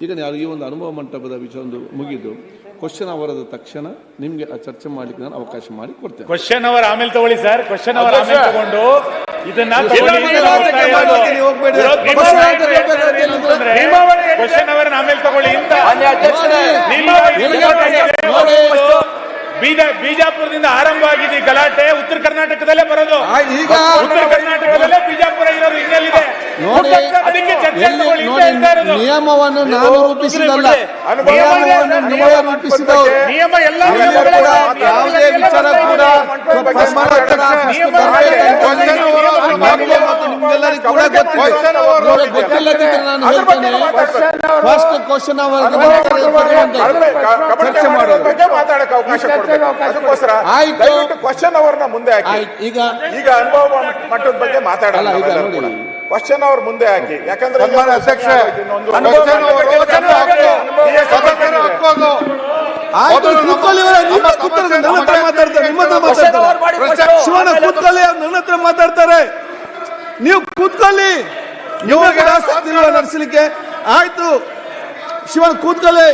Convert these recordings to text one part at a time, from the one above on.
ಈಗ ಯಾರು ಈ ಒಂದು ಅನುಭವ ಮಂಟಪದ ವಿಷಯ ಒಂದು ಮುಗಿದು ಕ್ವಶನ್ ಅವರದ ತಕ್ಷಣ ನಿಮಗೆ ಆ ಚರ್ಚೆ ಮಾಡಲಿಕ್ಕೆ ನಾನು ಅವಕಾಶ ಮಾಡಿ ಕೊಡ್ತೇನೆ. ಕ್ವಶನ್ ಅವರ್ ಆಮೇಲೆ ತಗೊಳ್ಳಿ ಸರ್ ಕ್ವಶನ್ ಅವರ್ ಆಮೇಲೆ ತಗೊಂಡು ಇದನ್ನ ಕ್ವಶನ್ ಅವರ್ ಆಮೇಲೆ ತಗೊಳ್ಳಿ ಇಂತ ಬೀಜ ಬಿಜಾಪುರದಿಂದ ಆರಂಭ ಆಗಿದೆ ಗಲಾಟೆ. ಉತ್ತರ ಕರ್ನಾಟಕದಲ್ಲೇ ಬರೋದು. ಈಗ ಉತ್ತರ ಕರ್ನಾಟಕದಲ್ಲೇ ಬಿಜಾಪುರ ಇರೋದು ಹಿನ್ನೆಲೆ ಅದಕ್ಕೆ ಚರ್ಚೆ ಎಲ್ಲಿ ತಗೊಳ್ಳಿ ಇಂತ ನೋಡಿ ನಿಯಮವನ್ನು ನಾನು ರೂಪಿಸಿದಲ್ಲ. ನಿಯಮವನ್ನು ನೀವೇ ರೂಪಿಸಿದವರು. ನಿಯಮ ಎಲ್ಲ ಯಾವುದೇ ವಿಚಾರ ಕೂಡ ಪ್ರಮಾಣಕ್ಕೆ ನಿಯಮ ನಮಗೆ ಮತ್ತು ನಿಮ್ಗೆಲ್ಲರಿಗೂ ಕೂಡ ಗೊತ್ತಿದೆ ನೋಡಿ, ಗೊತ್ತಿಲ್ಲದಿದ್ರೆ ನಾನು ಹೇಳ್ತೇನೆ. ಫಸ್ಟ್ ಕ್ವಶನ್ ಚರ್ಚೆ ಮಾಡೋದು. ಮಾತಾಡಕ್ಕೆ ಅವಕಾಶ ಅದಕ್ಕೋಸ್ಕರ. ದಯವಿಟ್ಟು ಕ್ವಶನ್ ಮುಂದೆ ಹಾಕಿ. ಈಗ ಈಗ ಅನುಭವ ಮಟ್ಟದ ಬಗ್ಗೆ ಮಾತಾಡಲ್ಲ ಅಲ್ಲ, ಈಗ ನಾವೆಲ್ಲರೂ ನೋಡಿ. ಕೂಡ. ಕ್ವಶನ್ ಅವ್ರ ಮುಂದೆ ಹಾಕಿ. ಯಾಕಂದ್ರೆ. ಆಯ್ತು ಕೂತ್ಕೊಳ್ಳಿ ನಿಮ್ಮ ಹತ್ರ ಮಾತಾಡ್ತಾರೆ ನಿಮ್ಮ ಹತ್ರ ಮಾತಾಡ್ತಾರೆ. ಶಿವಣ್ಣ ಕೂತ್ಕೊಳ್ಳಿ ಅವ್ರು ನನ್ನ ಹತ್ರ ಮಾತಾಡ್ತಾರೆ. ನೀವು ಕೂತ್ಕೊಳ್ಳಿ. ಕೂಡ ಆಸಕ್ತಿ ಇಲ್ವಾ ನಡೆಸಲಿಕ್ಕೆ ಆಯ್ತು. ಶಿವನ್ ಕೂತ್ಕೊಳ್ಳಿ.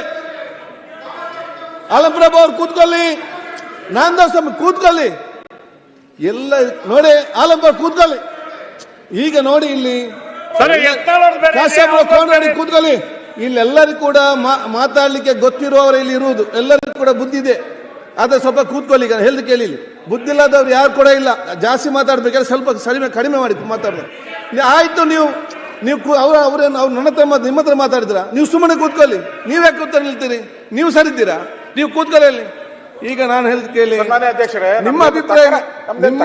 ಅಲಂಪ್ರಭ ಅವ್ರು ಕೂತ್ಕೊಳ್ಳಿ. ನಾಂದಾಸ್ ಕೂತ್ಕೊಳ್ಳಿ. ಎಲ್ಲ ನೋಡಿ ಆಲಂಬ ಕೂತ್ಕೊಳ್ಳಿ. ಈಗ ನೋಡಿ ಇಲ್ಲಿ. ಕೋನಡಿ ಕೂತ್ಕೊಳ್ಳಿ. ಇಲ್ಲೆಲ್ಲರಿಗೂ ಕೂಡ ಮಾತಾಡ್ಲಿಕ್ಕೆ ಗೊತ್ತಿರುವವರು ಇಲ್ಲಿ ಇರುವುದು. ಎಲ್ಲರಿಗೂ ಕೂಡ ಬುದ್ಧಿ ಇದೆ. ಆದ್ರೆ ಸ್ವಲ್ಪ ಕೂತ್ಕೊಳ್ಳಿ ಈಗ ಹೇಳ್ದು ಕೇಳಿಲ್ಲ ಇಲ್ಲಿ. ಬುದ್ಧಿ ಇಲ್ಲದವ್ರು ಯಾರು ಕೂಡ ಇಲ್ಲ. ಜಾಸ್ತಿ ಮಾತಾಡ್ಬೇಕಾದ್ರೆ ಸ್ವಲ್ಪ ಕಡಿಮೆ ಕಡಿಮೆ ಮಾಡಿ ಮಾತಾಡೋದು ಆಯಿತು ನೀವು ನೀವು ಅವ್ರ ಅವ್ರೇನು ಅವ್ರು ನನ್ನ ಹತ್ರ ನಿಮ್ಮ ಹತ್ರ ಮಾತಾಡಿದ್ರ? ನೀವು ಸುಮ್ಮನೆ ಕೂತ್ಕೊಳ್ಳಿ. ನೀವ್ಯಾಕೆ ಕೂತ್ಕೊಂಡು ನಿಲ್ತೀರಿ ನೀವು ಸರಿದ್ದೀರಾ? ನೀವು ಕೂತ್ಕೊಳ್ಳಿ ಈಗ ನಾನು ಹೇಳಿದ ಕೇಳಿ. ನಿಮ್ಮ ಅಭಿಪ್ರಾಯ ನಿಮ್ಮ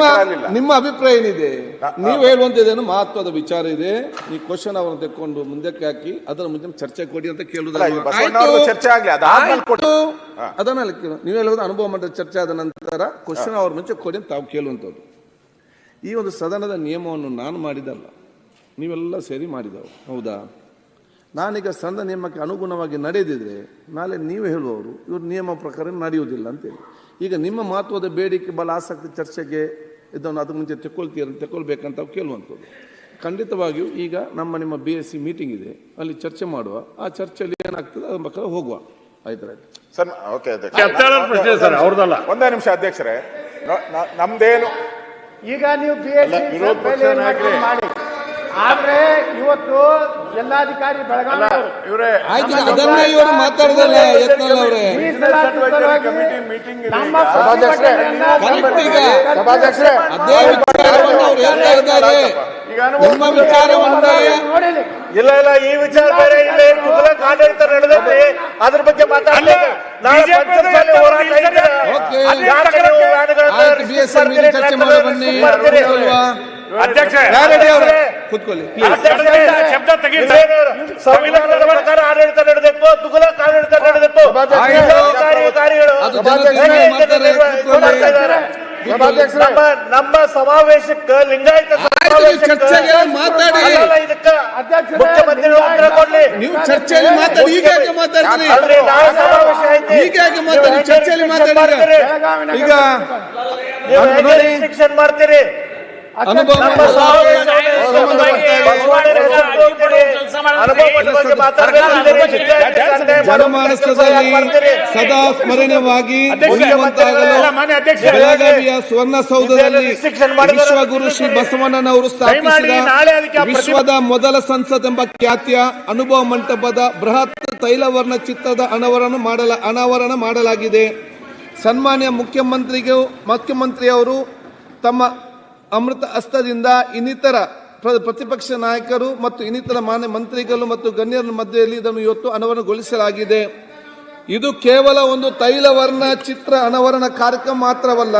ನಿಮ್ಮ ಅಭಿಪ್ರಾಯ ಏನಿದೆ? ನೀವು ಹೇಳುವಂತದ್ದೇನು ಮಹತ್ವದ ವಿಚಾರ ಇದೆ. ಈ ಕ್ವಶನ್ ಅವರನ್ನು ತೆಕ್ಕೊಂಡು ಮುಂದಕ್ಕೆ ಹಾಕಿ ಅದರ ಮುಂದೆ ಚರ್ಚೆ ಕೊಡಿ ಅಂತ ಅಲ್ಲ, ಈ ಕೇಳಿ ಅದನ್ನ ನೀವು ಹೇಳುವುದು ಅನುಭವ ಮಟ್ಟದ ಚರ್ಚೆ ಆದ ನಂತರ ಕ್ವಶನ್ ಅವ್ರ ಮುಂಚೆ ಕೊಡಿ ಅಂತ ತಾವು ಕೇಳುವಂಥದ್ದು. ಈ ಒಂದು ಸದನದ ನಿಯಮವನ್ನು ನಾನು ಮಾಡಿದಲ್ಲ ನೀವೆಲ್ಲ ಸೇರಿ ಮಾಡಿದವು ಹೌದಾ? ನಾನೀಗ ಸಣ್ಣ ನಿಯಮಕ್ಕೆ ಅನುಗುಣವಾಗಿ ನಡೆದಿದ್ರೆ ನಾಳೆ ನೀವು ಹೇಳುವವರು ಇವರು ನಿಯಮ ಪ್ರಕಾರ ನಡೆಯುವುದಿಲ್ಲ ಅಂತೇಳಿ. ಈಗ ನಿಮ್ಮ ಮಹತ್ವದ ಬೇಡಿಕೆ ಬಲ ಆಸಕ್ತಿ ಚರ್ಚೆಗೆ ಇದನ್ನು ಅದಕ್ಕೆ ಮುಂಚೆ ತೆಕ್ಕೊಳ್ತೀರ ತೆಕ್ಕೊಳ್ಬೇಕಂತ ಕೇಳುವಂಥದ್ದು ಖಂಡಿತವಾಗಿಯೂ ಈಗ ನಮ್ಮ ನಿಮ್ಮ ಬಿ ಎಸ್ ಸಿ ಮೀಟಿಂಗ್ ಇದೆ ಅಲ್ಲಿ ಚರ್ಚೆ ಮಾಡುವ ಆ ಚರ್ಚೆಯಲ್ಲಿ ಏನಾಗ್ತದೆ ಅದ್ರ ಪ್ರಕಾರ ಹೋಗುವ. ಆಯ್ತು ಸರ್ ಓಕೆ ಅವ್ರದಲ್ಲ ಒಂದೇ ನಿಮಿಷ ಅಧ್ಯಕ್ಷರೇ. ನಮ್ದೇನು ಈಗ ನೀವು ಬಿ ಎಸ್ ಮಾಡಿ ಆದ್ರೆ ಇವತ್ತು ಜಿಲ್ಲಾಧಿಕಾರಿ ಇಲ್ಲ ಇಲ್ಲ ಈ ವಿಚಾರ ಬೇರೆ ಇಲ್ಲ ಕುಗ್ಲಕ್ ಆಡಳಿತ ನಡೆದೈತಿ ಅದ್ರ ಬಗ್ಗೆ ಪಂಚಮಸಾಲಿ ಹೋರಾಟ ಆಯ್ತು? ಅಧ್ಯಕ್ಷ ಕೂತ್ಕೊಳ್ಳಿ ಶಬ್ದ ಸಂವಿಧಾನದ ಪ್ರಕಾರ ಆಡಳಿತ ನಡೆದಿತ್ತು ತುಗಲಕ್ ಆಡಳಿತ ನಡೆದಿತ್ತು. ನಮ್ಮ ನಮ್ಮ ಸಮಾವೇಶಕ್ಕೆ ಲಿಂಗಾಯತ ಆಯ್ತು, ಸಮಾವೇಶಕ್ಕೆ ಮಾತಾಡಿ. ಇದಕ್ಕ ಅಧ್ಯಕ್ಷರೇ, ಮುಖ್ಯಮಂತ್ರಿಗಳು ಉತ್ತರ ಕೊಡ್ಲಿ ನೀವು ಚರ್ಚೆಯಲ್ಲಿ ಮಾತಾಡಿ ಈಗ ಯಾಕೆ ಮಾತಾಡ್ತೀರಿ ಸಮಾವೇಶ ಐತಿ ಈಗ ಯಾಕೆ ಮಾತಾಡಿ ಚರ್ಚೆಯಲ್ಲಿ heavy ಮಾತಾಡಿ restriction ಮಾಡ್ತೀರಿ. ಬೆಳಗಾವಿನ ಈಗ ನೀವು ನಮ್ಮ heavy ನೋಡಿ. restriction ಮಾಡ್ತೀರಿ ಜನಮಾನಸದಲ್ಲಿ ಸದಾ ಸ್ಮರಣೀಯವಾಗಿ. ಬೆಳಗಾವಿಯ ಸ್ವರ್ಣಸೌಧದಲ್ಲಿ ವಿಶ್ವಗುರು ಶ್ರೀ ಬಸವಣ್ಣನವರು ಸ್ಥಾಪಿಸಿದ ವಿಶ್ವದ ಮೊದಲ ಸಂಸತ್ ಎಂಬ ಖ್ಯಾತಿಯ ಅನುಭವ ಮಂಟಪದ ಬೃಹತ್ ತೈಲವರ್ಣ ಚಿತ್ರದ ಅನಾವರಣ ಮಾಡಲ ಅನಾವರಣ ಮಾಡಲಾಗಿದೆ. ಸನ್ಮಾನ್ಯ ಮುಖ್ಯಮಂತ್ರಿಗೂ ಮುಖ್ಯಮಂತ್ರಿಯವರು ತಮ್ಮ ಅಮೃತ ಹಸ್ತದಿಂದ ಇನ್ನಿತರ ಪ್ರ- ಪ್ರತಿಪಕ್ಷ ನಾಯಕರು ಮತ್ತು ಇನ್ನಿತರ ಮಾನ್ಯ ಮಂತ್ರಿಗಳು ಮತ್ತು ಗಣ್ಯರ ಮಧ್ಯೆಯಲ್ಲಿ ಇದನ್ನು ಇವತ್ತು ಅನಾವರಣಗೊಳಿಸಲಾಗಿದೆ ಇದು ಕೇವಲ ಒಂದು ತೈಲವರ್ಣ ಚಿತ್ರ ಅನಾವರಣ ಕಾರ್ಯಕ್ರಮ ಮಾತ್ರವಲ್ಲ,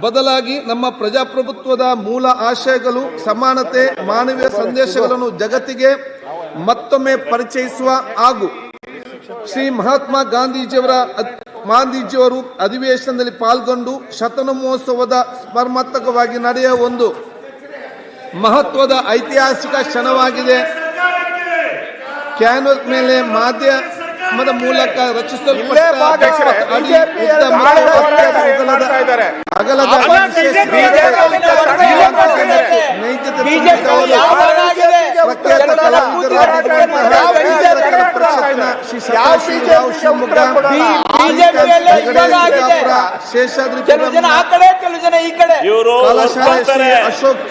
ಬದಲಾಗಿ ನಮ್ಮ ಪ್ರಜಾಪ್ರಭುತ್ವದ ಮೂಲ ಆಶಯಗಳು, ಸಮಾನತೆ, ಮಾನವೀಯ ಸಂದೇಶಗಳನ್ನು ಜಗತ್ತಿಗೆ ಮತ್ತೊಮ್ಮೆ ಪರಿಚಯಿಸುವ ಹಾಗೂ ಶ್ರೀ ಮಹಾತ್ಮ ಗಾಂಧೀಜಿಯವರ ಗಾಂಧೀಜಿಯವರು ಅಧಿವೇಶನದಲ್ಲಿ ಪಾಲ್ಗೊಂಡು ಶತನ ಮಹೋತ್ಸವದ ಸ್ಮರ್ಮಾತ್ಮಕವಾಗಿ ನಡೆಯುವ ಒಂದು ಮಹತ್ವದ ಐತಿಹಾಸಿಕ ಕ್ಷಣವಾಗಿದೆ. ಕ್ಯಾನ್ವಸ್ ಮೇಲೆ ಮಾಧ್ಯಮದ ಮೂಲಕ ರಚಿಸಲ್ಪಟ್ಟ ಕೆಲವು ಜನ ಆ ಕಡೆ ಕೆಲವು ಜನ ಈ ಕಡೆ. ಇವರು ಅಶೋಕ್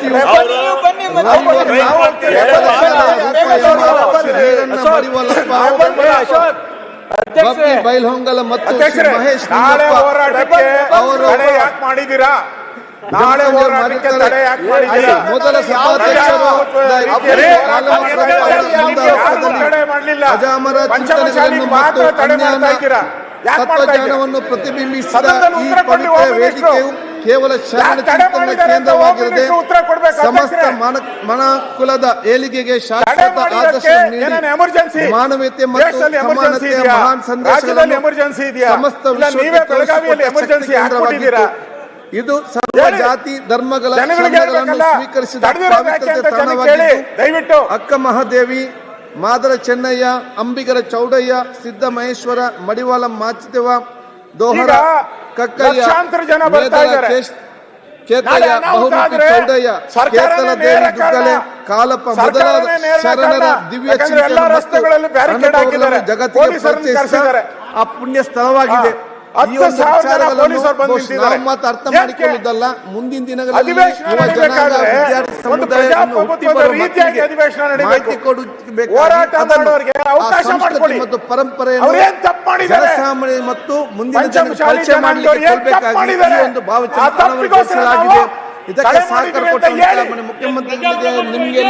ಬನ್ನಿ ಬೈಲ್ಹೊಂಗಲ ಮತ್ತು ಮಹೇಶ್ ನಾಳೆ ಹೋರಾಟಕ್ಕೆ ಅವರು ಯಾಕೆ ಮಾಡಿದ್ದೀರಾ? ನಾಳೆ ಹೋರಾಟಕ್ಕೆ ತಡೆ ಯಾಕೆ ಮಾಡಿದ್ದೀರಾ? ಮೊದಲ ಸಭಾಧ್ಯಕ್ಷರು ತಡೆ ಮಾಡಲಿಲ್ಲ. ಅಜಾಮರ ಚಿಂತನೆಗಳನ್ನು ಮತ್ತು ಇದ್ದೀರಾ? ತತ್ವಜ್ಞಾನವನ್ನು ಪ್ರತಿಬಿಂಬಿಸಿದ ಈ ಪವಿತ್ರ ವೇದಿಕೆಯು ಕೇವಲ ಶರಣ ಚಿಂತನ ಕೇಂದ್ರವಾಗಿರದೆ ಸಮಸ್ತ ಮನಕುಲದ ಏಳಿಗೆಗೆ ಶಾಶ್ವತ ಆದರ್ಶ ನೀಡಿ ಮಾನವೀಯತೆ ಮತ್ತು ಸಮಾನತೆಯ ಮಹಾನ್ ಸಂದೇಶಗಳನ್ನು ಇದೆಯಾ? ಸಮಸ್ತ ವಿಶ್ವಕ್ಕೆ ಎಮರ್ಜೆನ್ಸಿ ಕೇಂದ್ರವಾಗಿತ್ತು. ಇದು ಸರ್ವ ಜಾತಿ ಧರ್ಮಗಳ ಸ್ವೀಕರಿಸಿದ ದಯವಿಟ್ಟು ಅಕ್ಕ ಮಹಾದೇವಿ ಮಾದರ ಚೆನ್ನಯ್ಯ ಅಂಬಿಗರ ಚೌಡಯ್ಯ ಸಿದ್ದ ಮಹೇಶ್ವರ ಮಡಿವಾಳ ಮಾಚಿದೇವ ದೋಹರ ಕಕ್ಕಯ್ಯ ಬಹುಮುಖಿ ಚೌಡಯ್ಯ ದೇವಿ. ದುಗ್ಗಲೆ ಕಾಲಪ್ಪ ಮೊದಲಾದ ಶರಣರ ದಿವ್ಯ ಚಿಂತನೆ ಮತ್ತು. ಜಗತ್ತಿಗೆ ಪರಿಚಯಿಸಿದ ಆ ಪುಣ್ಯ ಸ್ಥಳವಾಗಿದೆ. ಮಾಡಿಕೊಳ್ಳುವುದಲ್ಲ ಮುಂದಿನ ದಿನಗಳಲ್ಲಿ ಅಧಿವೇಶನ ಯುವ ಜನಾಂಗ ಒಂದು ಸಮುದಾಯವನ್ನು ಹುಟ್ಟಿ ಪ್ರಜಾಪ್ರಭುತ್ವದ ರೀತಿಯಾಗಿ ಅಧಿವೇಶನ ನಡೆಯಬೇಕು ಮಾಹಿತಿ ಕೊಡಬೇಕಾಗಿ ಹೋರಾಟ ಅದನ್ನು ಅವಕಾಶ ಮಾಡಿಕೊಡಿ. ಮತ್ತು ಪರಂಪರೆಯನ್ನು ಅವ್ರೇನ್ ತಪ್ಪು ಮಾಡಿದ್ದಾರೆ? ಜನಸಾಮಾನ್ಯ ಮತ್ತು ಮುಂದಿನ ಪರಿಚಯ ಮಾಡಲಿಕ್ಕೆ? ಒಂದು ಆ ಭಾವಚಿತ್ರ ತಪ್ಪಿಗೋಸ್ಕರ ಅಳವಡಿಸಲಾಗಿದೆ. ನಾವು ಇದಕ್ಕೆ ಸಹಕಾರ ಮಾಡಿದ್ದೀವಿ ನಿಮ್ಗೆ ಮುಖ್ಯಮಂತ್ರಿಗಳಿಗೆ ನಿಮಗೆ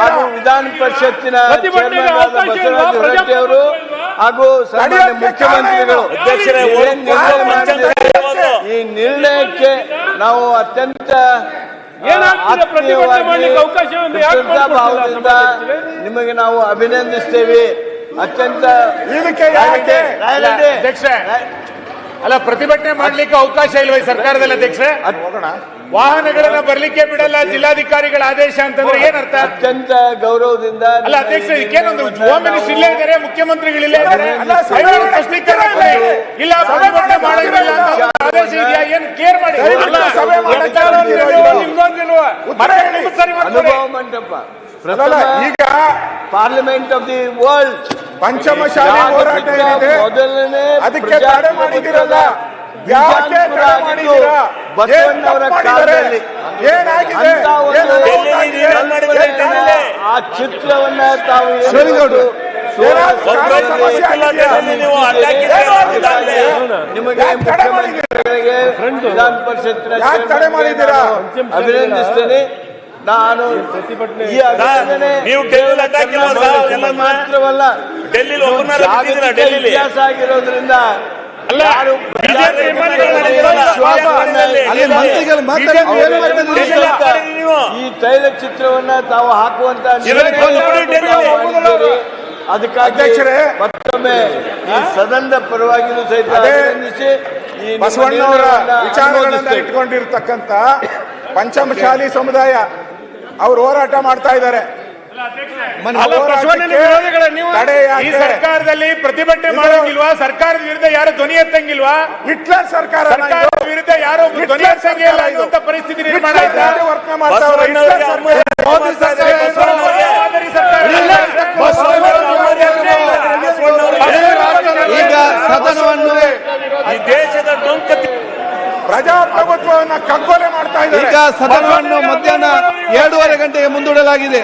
ಹಾಗೂ ವಿಧಾನ ಪರಿಷತ್ತಿನ ಪ್ರತಿಭಟನೆಗೆ ಚೇರ್ಮನ್ ಆದ ಬಸವರಾಜ ಹೊರಟ್ಟಿ ಅವರು ಹಾಗೂ ಸಾಮಾನ್ಯ ಮುಖ್ಯಮಂತ್ರಿಗಳು ಈ ನಿರ್ಣಯಕ್ಕೆ ನಾವು ಅತ್ಯಂತ ಭಾವದಿಂದ ನಿಮಗೆ ನಾವು ಅಭಿನಂದಿಸ್ತೇವೆ. ಅತ್ಯಂತ ಇದಕ್ಕೆ ಅಧ್ಯಕ್ಷರೇ. ಅಲ್ಲ ಪ್ರತಿಭಟನೆ ಮಾಡ್ಲಿಕ್ಕೆ ಅವಕಾಶ ಇಲ್ವ ಈ ಸರ್ಕಾರದಲ್ಲಿ ಅಧ್ಯಕ್ಷ ವಾಹನಗಳನ್ನ ಬರ್ಲಿಕ್ಕೆ ಬಿಡಲ್ಲ ಜಿಲ್ಲಾಧಿಕಾರಿಗಳ ಆದೇಶ ಅಂತಂದ್ರೆ ಏನರ್ಥ? ಅತ್ಯಂತ ಗೌರವದಿಂದ ಅಲ್ಲ ಅಧ್ಯಕ್ಷ ಇದಕ್ಕೇನೊಂದು ಹೋಮ್ ಮಿನಿಸ್ಟರ್ ಇಲ್ಲೇ ಇದ್ದಾರೆ ಮುಖ್ಯಮಂತ್ರಿಗಳು ಇಲ್ಲೇ ಇದ್ದಾರೆ. ಸ್ಪಷ್ಟೀಕರಣ ಇಲ್ಲ ಪ್ರತಿಭಟನೆ ಮಾಡೋದಿಲ್ಲ ಆದೇಶ ಇದೆಯಾ? ಏನ್ ಕೇರ್ ಮಾಡಿ? ಸರಿ ಈಗ parliament of the world Panchamasali ಹೋರಾಟ ಏನಿದೆ? ಅದಕ್ಕೆ ತಡೆ ಮಾಡಿದಿರಲ್ಲ ಯಾಕೆ ತಡೆ ಮಾಡಿದ್ದೀರಾ? ಏನಾಗಿದೆ? ಆ ಚಿತ್ರವನ್ನ ತಾವು ಅಡ್ಡಾಕಿದ್ರೆ ನಿಮಗೆ ವಿಧಾನ ಪರಿಷತ್ ಯಾಕೆ ತಡೆ ಮಾಡಿದ್ದೀರಾ? ಅಭಿನಂದಿಸ್ತೇನೆ. ನಾನು ಈ ನೀವು ಮಾತ್ರವಲ್ಲ ಇತಿಹಾಸ ಆಗಿರೋದ್ರಿಂದ. ಈ ತೈಲ ಚಿತ್ರವನ್ನ ತಾವು ಹಾಕುವಂತ ಅದಕ್ಕಾಗಿ ಅಧ್ಯಕ್ಷರೇ, ಮತ್ತೊಮ್ಮೆ ಈ ಸದನದ ಪರವಾಗಿಯೂ ಸಹಿತ ಅಭಿನಂದಿಸಿ ಬಸವಣ್ಣವರ ವಿಚಾರಗಳನ್ನ ಇಟ್ಕೊಂಡಿರ್ತಕ್ಕಂತ ಇಟ್ಕೊಂಡಿರ್ತಕ್ಕಂಥ ಪಂಚಮಶಾಲಿ ಸಮುದಾಯ. ಅವರು ಹೋರಾಟ ಮಾಡ್ತಾ ಇದ್ದಾರೆ. ಅಲ್ಲ, ಬಸವಣ್ಣನ ವಿರೋಧಿಗಳ ನೀವು ತಡೆ ಈ ಸರ್ಕಾರದಲ್ಲಿ ಪ್ರತಿಭಟನೆ ಮಾಡಂಗಿಲ್ವಾ? ಸರ್ಕಾರದ ವಿರುದ್ಧ ಯಾರು ಧ್ವನಿ ಎತ್ತಂಗಿಲ್ವಾ? ಹಿಟ್ಲರ್ ಸರ್ಕಾರ ವಿರುದ್ಧ ಯಾರು ಧ್ವನಿ ಎತ್ತಂಗಿಲ್ಲ ಅನ್ನುವಂತ ಪರಿಸ್ಥಿತಿ ನಿರ್ಮಾಣ ಆಯ್ತಾ? ಈಗ ಸದನವನ್ನು ಈ ದೇಶದ ಪ್ರಜಾಪ್ರಭುತ್ವವನ್ನ ಕಗ್ಗೊಲೆ ಮಾಡ್ತಾ ಈಗ ಇದ್ದಾರೆ ಸದನವನ್ನು ಮಧ್ಯಾಹ್ನ ಎರಡೂವರೆ ಗಂಟೆಗೆ ಮುಂದೂಡಲಾಗಿದೆ